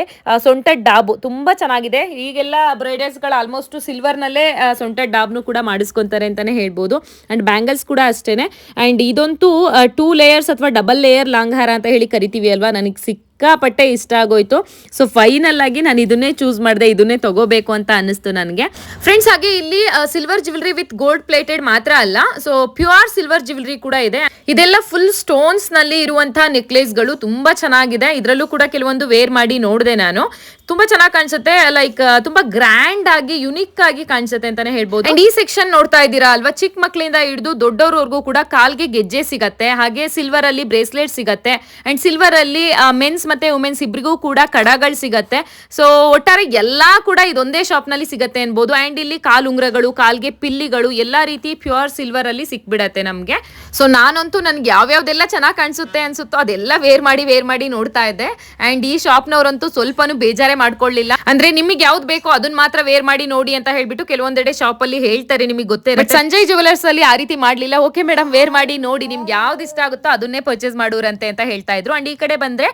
ಸೊಂಟದ ಡಾಬು ತುಂಬಾ ಚೆನ್ನಾಗಿದೆ. ಈಗೆಲ್ಲ ಬ್ರೈಡಲ್ಸ್ಗಳು ಆಲ್ಮೋಸ್ಟ್ ಸಿಲ್ವರ್ನಲ್ಲೇ ಸೊಂಟದ ಡಾಬ್ನು ಕೂಡ ಮಾಡಿಸ್ಕೊಂತಾರೆ ಅಂತಾನೆ ಹೇಳ್ಬೋದು. ಅಂಡ್ ಬ್ಯಾಂಗಲ್ಸ್ ಕೂಡ ಅಷ್ಟೇನೆ. ಅಂಡ್ ಇದಂತೂ ಟೂ ಲೇಯರ್ಸ್ ಅಥವಾ ಡಬಲ್ ಲೇಯರ್ ಲಾಂಗ್ ಹಾರ ಅಂತ ಹೇಳಿ ಕರಿತೀವಿ ಅಲ್ವಾ? ನನಗೆ ಸಿಕ್ ಸಿಕ್ಕಾಪಟ್ಟೆ ಇಷ್ಟ ಆಗೋಯ್ತು. ಸೊ ಫೈನಲ್ ಆಗಿ ನಾನು ಇದನ್ನೇ ಚೂಸ್ ಮಾಡಿದೆ, ಇದನ್ನೇ ತಗೋಬೇಕು ಅಂತ ಅನಿಸ್ತು ನನಗೆ. ಫ್ರೆಂಡ್ಸ್ ಹಾಗೆ ಇಲ್ಲಿ silver jewellery with gold plated ಮಾತ್ರ ಅಲ್ಲ ಸೊ ಪ್ಯೂರ್ ಸಿಲ್ವರ್ ಜ್ಯುವೆಲ್ರಿ ಕೂಡ ಇದೆ. ಇದೆಲ್ಲ ಫುಲ್ ಸ್ಟೋನ್ಸ್ನಲ್ಲಿ ಇರುವಂತಹ ನೆಕ್ಲೇಸ್ಗಳು ತುಂಬಾ ಚೆನ್ನಾಗಿದೆ. ಇದರಲ್ಲೂ ಕೂಡ ಕೆಲವೊಂದು ವೇರ್ ಮಾಡಿ ನೋಡಿದೆ ನಾನು. ತುಂಬಾ ಚೆನ್ನಾಗಿ ಕಾಣಿಸುತ್ತೆ ಲೈಕ್ ತುಂಬಾ ಗ್ರ್ಯಾಂಡ್ ಆಗಿ ಯುನಿಕ್ ಆಗಿ ಕಾಣಿಸುತ್ತೆ ಅಂತಾನೆ ಹೇಳ್ಬೋದು. ಅಂಡ್ ಈ ಸೆಕ್ಷನ್ ನೋಡ್ತಾ ಇದ್ದೀರಾ ಅಲ್ವಾ? ಚಿಕ್ಕ ಮಕ್ಕಳಿಂದ ಹಿಡಿದು ದೊಡ್ಡವ್ರವರೆಗೂ ಕೂಡ ಕಾಲ್ಗೆ ಗೆಜ್ಜೆ ಸಿಗತ್ತೆ, ಹಾಗೆ ಸಿಲ್ವರ್ ಅಲ್ಲಿ ಬ್ರೇಸ್ಲೆಟ್ ಸಿಗತ್ತೆ. ಅಂಡ್ ಸಿಲ್ವರ್ ಅಲ್ಲಿ ಮೆನ್ಸ್ ಮತ್ತೆ ವುಮೆನ್ಸ್ ಇಬ್ರಿಗೂ ಕೂಡ ಕಡಗಳು ಸಿಗತ್ತೆ. ಸೊ ಒಟ್ಟಾರೆ ಎಲ್ಲಾ ಕೂಡ ಇದೊಂದೇ ಶಾಪ್ನಲ್ಲಿ ಸಿಗತ್ತೆ ಅನ್ಬೋದು. ಅಂಡ್ ಇಲ್ಲಿ ಕಾಲುಂಗ್ರಗಳು ಕಾಲ್ಗೆ ಪಿಲ್ಲಿಗಳು, ಎಲ್ಲಾ ರೀತಿ ಪ್ಯೂರ್ ಸಿಲ್ವರ್ ಅಲ್ಲಿ ಸಿಕ್ಬಿಡತ್ತೆ ನಮ್ಗೆ. ಸೊ ನಾನಂತೂ ನನ್ಗೆ ಯಾವ್ಯಾವ್ದೆಲ್ಲ ಚೆನ್ನಾಗಿ ಕಾಣಿಸುತ್ತೆ ಅನ್ಸುತ್ತೋ ಅದೆಲ್ಲ ವೇರ್ ಮಾಡಿ ವೇರ್ ಮಾಡಿ ನೋಡ್ತಾ ಇದ್ದೆ. ಅಂಡ್ ಈ ಶಾಪ್ ನವರಂತೂ ಸ್ವಲ್ಪನೂ ಬೇಜಾರೇ ಮಾಡ್ಕೊಳ್ಳಿಲ್ಲ ಅಂದ್ರೆ ನಿಮಗೆ ಯಾವ್ದು ಬೇಕೋ ಅದನ್ನ ಮಾತ್ರ ವೇರ್ ಮಾಡಿ ನೋಡಿ ಅಂತ ಹೇಳ್ಬಿಟ್ಟು ಕೆಲವೊಂದೆಡೆ ಶಾಪ್ ಅಲ್ಲಿ ಹೇಳ್ತಾರೆ ನಿಮಗೆ ಗೊತ್ತೇ ಬಟ್ ಸಂಜಯ್ ಜುವೆಲರ್ಸ್ ಅಲ್ಲಿ ಆ ರೀತಿ ಮಾಡ್ಲಿಲ್ಲ. ಓಕೆ ಮೇಡಮ್ ವೇರ್ ಮಾಡಿ ನೋಡಿ ನಿಮ್ಗೆ ಯಾವ್ದು ಇಷ್ಟ ಆಗುತ್ತೋ ಅದನ್ನೇ ಪರ್ಚೇಸ್ ಮಾಡೋರಂತೆ ಅಂತ ಹೇಳ್ತಾ ಇದ್ರು. ಅಂಡ್ ಈ ಕಡೆ ಬಂದ್ರೆ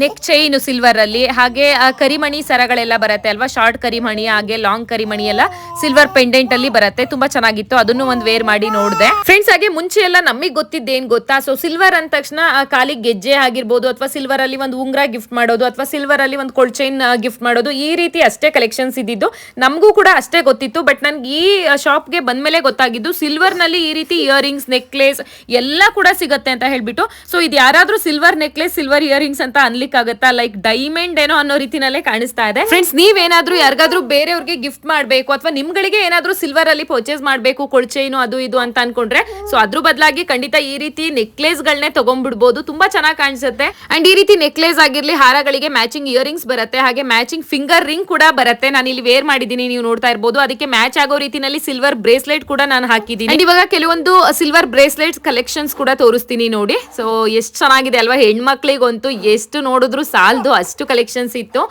ನೆಕ್ ಚೈನ್ ಸಿಲ್ವರ್ ಅಲ್ಲಿ ಹಾಗೆ ಕರಿಮಣಿ ಸರಗಳೆಲ್ಲ ಬರುತ್ತೆ ಅಲ್ವಾ? ಶಾರ್ಟ್ ಕರಿಮಣಿ, ಹಾಗೆ ಲಾಂಗ್ ಕರಿಮಣಿ ಎಲ್ಲ ಸಿಲ್ವರ್ ಪೆಂಡೆಂಟ್ ಅಲ್ಲಿ ಬರುತ್ತೆ. ತುಂಬಾ ಚೆನ್ನಾಗಿತ್ತು. ಅದನ್ನು ಒಂದು ವೇರ್ ಮಾಡಿ ನೋಡಿದೆ. ಫ್ರೆಂಡ್ಸ್ ಹಾಗೆ ಮುಂಚೆ ಎಲ್ಲ ನಮಗೆ ಗೊತ್ತಿದ್ದೇನ್ ಗೊತ್ತಾ? ಸೊ ಸಿಲ್ವರ್ ಅಂದ ತಕ್ಷಣ ಕಾಲಿಗೆ ಗೆಜ್ಜೆ ಆಗಿರ್ಬೋದು, ಅಥವಾ ಸಿಲ್ವರ್ ಅಲ್ಲಿ ಒಂದು ಉಂಗ್ರ ಗಿಫ್ಟ್ ಮಾಡೋದು, ಅಥವಾ ಸಿಲ್ವರ್ ಅಲ್ಲಿ ಒಂದು ಕೊಳ್ ಚೈನ್ ಗಿಫ್ಟ್ ಮಾಡೋದು, ಈ ರೀತಿ ಅಷ್ಟೇ ಕಲೆಕ್ಷನ್ಸ್ ಇದ್ದಿದ್ದು. ನಮಗೂ ಕೂಡ ಅಷ್ಟೇ ಗೊತ್ತಿತ್ತು ಬಟ್ ನನ್ಗೆ ಈ ಶಾಪ್ಗೆ ಬಂದ್ಮೇಲೆ ಗೊತ್ತಾಗಿದ್ದು ಸಿಲ್ವರ್ನಲ್ಲಿ ಈ ರೀತಿ ಇಯರಿಂಗ್ಸ್ ನೆಕ್ಲೆಸ್ ಎಲ್ಲ ಕೂಡ ಸಿಗುತ್ತೆ ಅಂತ ಹೇಳ್ಬಿಟ್ಟು. ಸೊ ಇದು ಯಾರಾದ್ರೂ ಸಿಲ್ವರ್ ನೆಕ್ಲೆಸ್ ಸಿಲ್ವರ್ ಇಯರಿಂಗ್ಸ್ ಅಂತ ಅನ್ಲಿಕ್ಕೆ ಆಗುತ್ತಾ ಲೈಕ್ ಡೈಮಂಡ್ ಏನೋ ಅನ್ನೋ ರೀತಿನಲ್ಲೇ ಕಾಣಿಸ್ತಾ ಇದೆ. ಫ್ರೆಂಡ್ಸ್ ನೀವೇನಾದ್ರೂ ಯಾರಿಗಾದ್ರೂ ಬೇರೆಯವ್ರಿಗೆ ಗಿಫ್ಟ್ ಮಾಡಬೇಕು ಅಥವಾ ನಿಮ್ಗಳಿಗೆ ಏನಾದ್ರೂ ಸಿಲ್ವರ್ ಅಲ್ಲಿ ಪರ್ಚೇಸ್ ಮಾಡಬೇಕು ಕೊಳ್ಚೇನು ಅದು ಇದು ಅಂತ ಅನ್ಕೊಂಡ್ರೆ ಸೊ ಅದ್ರ ಬದಲಾಗಿ ಖಂಡಿತ ಈ ರೀತಿ ನೆಕ್ಲೇಸ್ ಗಳನ್ನೇ ತಗೊಂಡ್ಬಿಡ್ಬೋದು ತುಂಬಾ ಚೆನ್ನಾಗಿ ಕಾಣಿಸುತ್ತೆ. ಅಂಡ್ ಈ ರೀತಿ ನೆಕ್ಲೇಸ್ ಆಗಿರ್ಲಿ, ಹಾರಗಳಿಗೆ ಮ್ಯಾಚಿಂಗ್ ಇಯರಿಂಗ್ಸ್ ಬರುತ್ತೆ, ಹಾಗೆ ಮ್ಯಾಚಿಂಗ್ ಫಿಂಗರ್ ರಿಂಗ್ ಕೂಡ ಬರುತ್ತೆ. ನಾನು ಇಲ್ಲಿ ವೇರ್ ಮಾಡಿದ್ದೀನಿ, ನೀವು ನೋಡ್ತಾ ಇರ್ಬೋದು. ಅದಕ್ಕೆ ಮ್ಯಾಚ್ ಆಗೋ ರೀತಿನಲ್ಲಿ ಸಿಲ್ವರ್ ಬ್ರೇಸ್ಲೆಟ್ ಕೂಡ ನಾನು ಹಾಕಿದೀನಿ ಇವಾಗ ಕೆಲವೊಂದು ಸಿಲ್ವರ್ ಬ್ರೇಸ್ಲೆಟ್ ಕಲೆಕ್ಷನ್ಸ್ ಕೂಡ ತೋರಿಸ್ತೀನಿ ನೋಡಿ. ಸೊ ಎಷ್ಟು ಚೆನ್ನಾಗಿದೆ ಅಲ್ವಾ? ಹೆಣ್ಮಕ್ಳಿಗಂತೂ ಎಷ್ಟು ನೋಡಿದ್ರು ಸಾಲದು, ಅಷ್ಟು ಕಲೆಕ್ಷನ್ಸ್ ಇತ್ತು.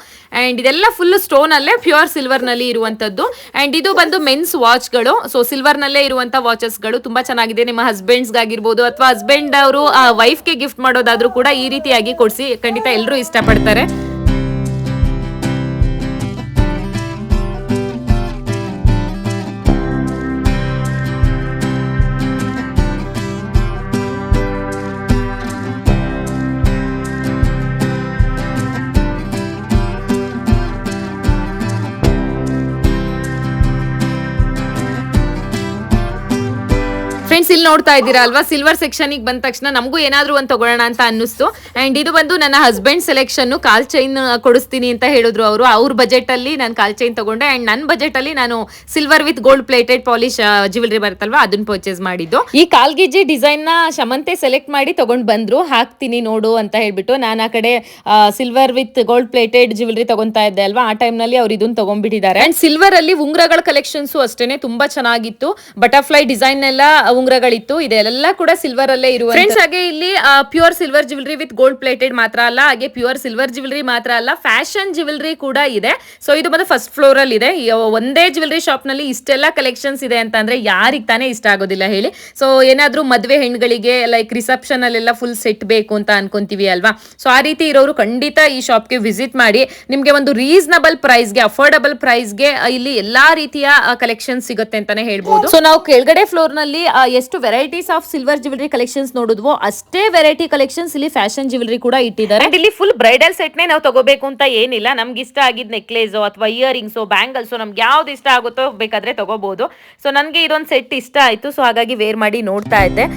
ಅಂಡ್ ಇದೆಲ್ಲ ಫುಲ್ ಸ್ಟೋನ್ ಅಲ್ಲೇ ಪ್ಯೂರ್ ಸಿಲ್ವರ್ನಲ್ಲಿ ಇರುವಂತದ್ದು. ಅಂಡ್ ಇದು ಬಂದು ಮೆನ್ಸ್ ವಾಚ್ಗಳು ಸೊ ಸಿಲ್ವರ್ ನಲ್ಲೇ ಇರುವಂತ ವಾಚಸ್ಗಳು ತುಂಬಾ ಚೆನ್ನಾಗಿದೆ. ನಿಮ್ಮ ಹಸ್ಬೆಂಡ್ಸ್ ಆಗಿರ್ಬೋದು ಅಥವಾ ಹಸ್ಬೆಂಡ್ ಅವರು ವೈಫ್ಗೆ ಗಿಫ್ಟ್ ಮಾಡೋದಾದರೂ ಕೂಡ ಈ ರೀತಿಯಾಗಿ ಕೊಡಿಸಿ ಖಂಡಿತ ಎಲ್ಲರೂ ಇಷ್ಟಪಡ್ತಾರೆ. ಫ್ರೆಂಡ್ಸ್ ಇಲ್ಲಿ ನೋಡ್ತಾ ಇದ್ದೀರಾ ಅಲ್ವಾ? ಸಿಲ್ವರ್ ಸೆಕ್ಷನ್ಗೆ ಬಂದ ತಕ್ಷಣ ನಮಗೂ ಏನಾದ್ರೂ ಒಂದು ತಗೊಳ್ಳೋಣ ಅಂತ ಅನ್ನಿಸ್ತು. ಅಂಡ್ ಇದು ಬಂದು ನನ್ನ ಹಸ್ಬೆಂಡ್ ಸೆಲೆಕ್ಷನ್ ಕಾಲ್ ಚೈನ್ ಕೊಡಿಸ್ತೀನಿ ಅಂತ ಹೇಳಿದ್ರು ಅವರು. ಅವ್ರ ಬಜೆಟ್ ಅಲ್ಲಿ ನಾನು ಕಾಲ್ ಚೈನ್ ತಗೊಂಡೆ. ಅಂಡ್ ನನ್ನ ಬಜೆಟ್ ಅಲ್ಲಿ ನಾನು silver with gold plated polish jewellery ಬರುತ್ತಲ್ವಾ ಅದನ್ನ ಪರ್ಚೇಸ್ ಮಾಡಿದ್ದು. ಈ ಕಾಲ್ಗಿಜಿ ಡಿಸೈನ್ನ ಶಮಂತೆ ಸೆಲೆಕ್ಟ್ ಮಾಡಿ ತಗೊಂಡ್ ಬಂದ್ರು. ಹಾಕ್ತೀನಿ ನೋಡು ಅಂತ ಹೇಳ್ಬಿಟ್ಟು ನಾನು ಆ ಕಡೆ silver with gold plated jewellery ತಗೊಂತಾ ಇದ್ದೆ ಅಲ್ವಾ? ಆ ಟೈಮ್ನಲ್ಲಿ ಅವ್ರು ಇದನ್ನ ತಗೊಂಡ್ಬಿಟ್ಟಿದ್ದಾರೆ. ಅಂಡ್ ಸಿಲ್ವರ್ ಅಲ್ಲಿ ಉಂಗ್ರಗಳ ಕಲೆಕ್ಷನ್ಸ್ ಅಷ್ಟೇನೆ ತುಂಬಾ ಚೆನ್ನಾಗಿತ್ತು. ಬಟರ್ಫ್ಲೈ ಡಿಸೈನ್ ಎಲ್ಲ ಉಂಗ್ರಗಳಿತ್ತು ಇದೆಲ್ಲ ಕೂಡ ಸಿಲ್ವರ್ ಅಲ್ಲೇ ಇರುವ ಫ್ರೆಂಡ್ಸ್ ಹಾಗೆ ಇಲ್ಲಿ pure silver jewellery with gold plated ಮಾತ್ರ ಅಲ್ಲ ಹಾಗೆ ಪ್ಯೂರ್ ಸಿಲ್ವರ್ ಜ್ಯುವೆಲ್ರಿ ಮಾತ್ರ ಅಲ್ಲ ಫ್ಯಾಷನ್ ಜ್ಯುವೆಲ್ರಿ ಕೂಡ ಇದೆ. ಸೊ ಇದು ಬಂದು ಫಸ್ಟ್ ಫ್ಲೋರ್ ಅಲ್ಲಿ ಇದೆ. ಒಂದೇ ಜ್ಯುವೆಲ್ರಿ ಶಾಪ್ನಲ್ಲಿ ಇಷ್ಟೆಲ್ಲ ಕಲೆಕ್ಷನ್ಸ್ ಇದೆ ಅಂತ ಅಂದ್ರೆ ಯಾರಿಗೆ ತಾನೇ ಇಷ್ಟ ಆಗೋದಿಲ್ಲ ಹೇಳಿ. ಸೊ ಏನಾದ್ರೂ ಮದುವೆ ಹೆಣ್ಗಳಿಗೆ ಲೈಕ್ ರಿಸೆಪ್ಷನ್ ಅಲ್ಲೆಲ್ಲ ಫುಲ್ ಸೆಟ್ ಬೇಕು ಅಂತ ಅನ್ಕೊಂತೀವಿ ಅಲ್ವಾ? ಸೊ ಆ ರೀತಿ ಇರೋರು ಖಂಡಿತ ಈ ಶಾಪ್ಗೆ ವಿಸಿಟ್ ಮಾಡಿ ನಿಮ್ಗೆ ಒಂದು ರೀಸನಬಲ್ ಪ್ರೈಸ್ಗೆ ಅಫೋರ್ಡಬಲ್ ಪ್ರೈಸ್ಗೆ ಇಲ್ಲಿ ಎಲ್ಲಾ ರೀತಿಯ ಕಲೆಕ್ಷನ್ ಸಿಗುತ್ತೆ ಅಂತಾನೆ ಹೇಳ್ಬೋದು. ಸೊ ನಾವು ಕೆಳಗಡೆ ಫ್ಲೋರ್ನಲ್ಲಿ ಎಷ್ಟು varieties of silver jewellery collections ನೋಡಿದ್ವೋ, ಅಷ್ಟೇ ವೆರೈಟಿ ಕಲೆಕ್ಷನ್ಸ್ ಇಲ್ಲಿ ಫ್ಯಾಷನ್ ಜ್ಯುವೆಲ್ರಿ ಕೂಡ ಇಟ್ಟಿದ್ದಾರೆ. ಇಲ್ಲಿ ಫುಲ್ ಬ್ರೈಡಲ್ ಸೆಟ್ ನೇ ನಾವು ತಗೋಬೇಕು ಅಂತ ಏನಿಲ್ಲ. ನಮ್ಗೆ ಇಷ್ಟ ಆಗಿದ್ ನೆಕ್ಲೇಸ್ ಅಥವಾ ಇಯರಿಂಗ್ಸ್ ಬ್ಯಾಂಗಲ್ಸ್ ನಮ್ಗೆ ಯಾವ್ದು ಇಷ್ಟ ಆಗುತ್ತೋ ಬೇಕಾದ್ರೆ ತಗೋಬಹುದು ಸೊ ನನ್ಗೆ ಇದೊಂದು ಸೆಟ್ ಇಷ್ಟ ಆಯ್ತು. ಸೊ ಹಾಗಾಗಿ ವೇರ್ ಮಾಡಿ ನೋಡ್ತಾ ಇದ್ದೆ.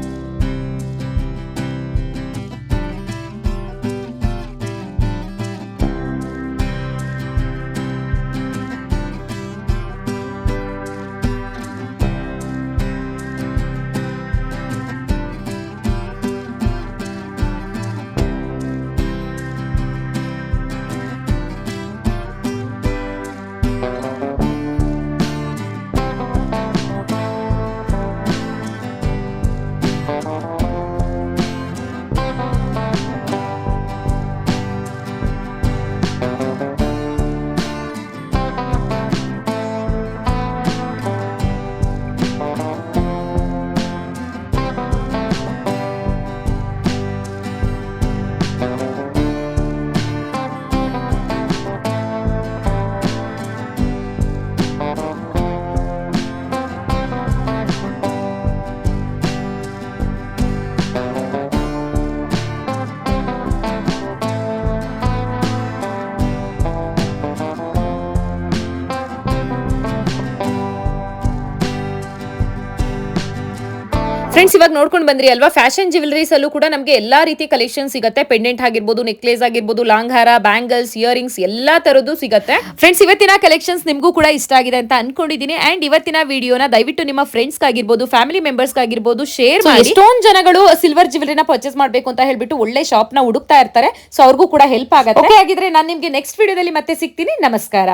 ಫ್ರೆಂಡ್ಸ್ ಇವಾಗ ನೋಡ್ಕೊಂಡು ಬಂದ್ರಿ ಅಲ್ವಾ? ಫ್ಯಾಷನ್ ಜ್ಯುವೆಲರೀಸ್ ಅಲ್ಲೂ ಕೂಡ ನಮಗೆ ಎಲ್ಲಾ ರೀತಿ ಕಲೆಕ್ಷನ್ ಸಿಗುತ್ತೆ. ಪೆಂಡೆಂಟ್ ಆಗಿರ್ಬೋದು ನೆಕ್ಲೇಸ್ ಆಗಿರ್ಬೋದು ಲಾಂಗ್ ಹಾರ ಬ್ಯಾಂಗಲ್ಸ್ ಇಯರಿಂಗ್ಸ್ ಎಲ್ಲಾ ತರದ್ದು ಸಿಗುತ್ತೆ. ಫ್ರೆಂಡ್ಸ್ ಇವತ್ತಿನ ಕಲೆಕ್ಷನ್ಸ್ ನಿಮಗೂ ಕೂಡ ಇಷ್ಟ ಆಗಿದೆ ಅಂತ ಅನ್ಕೊಂಡಿದ್ದೀನಿ ಅಂಡ್ ಇವತ್ತಿನ ವಿಡಿಯೋನ ದಯವಿಟ್ಟು ನಿಮ್ಮ ಫ್ರೆಂಡ್ಸ್ ಆಗಿರ್ಬೋದು ಫ್ಯಾಮಿಲಿ ಮೆಂಬರ್ಸ್ ಆಗಿರ್ಬೋದು ಶೇರ್ ಮಾಡಿ. ಎಷ್ಟೊಂದ್ ಜನಗಳು ಸಿಲ್ವರ್ ಜ್ಯುವೆಲರಿನ ಪರ್ಚೇಸ್ ಮಾಡಬೇಕು ಅಂತ ಹೇಳ್ಬಿಟ್ಟು ಒಳ್ಳೆ ಶಾಪ್ನ ಹುಡುಕ್ತಾ ಇರ್ತಾರೆ. ಸೊ ಅವ್ರಿಗೂ ಕೂಡ ಹೆಲ್ಪ್ ಆಗುತ್ತೆ. ಹಾಗಿದ್ರೆ ನಾನು ನಿಮ್ಗೆ ನೆಕ್ಸ್ಟ್ ವಿಡಿಯೋದಲ್ಲಿ ಮತ್ತೆ ಸಿಗ್ತೀನಿ. ನಮಸ್ಕಾರ.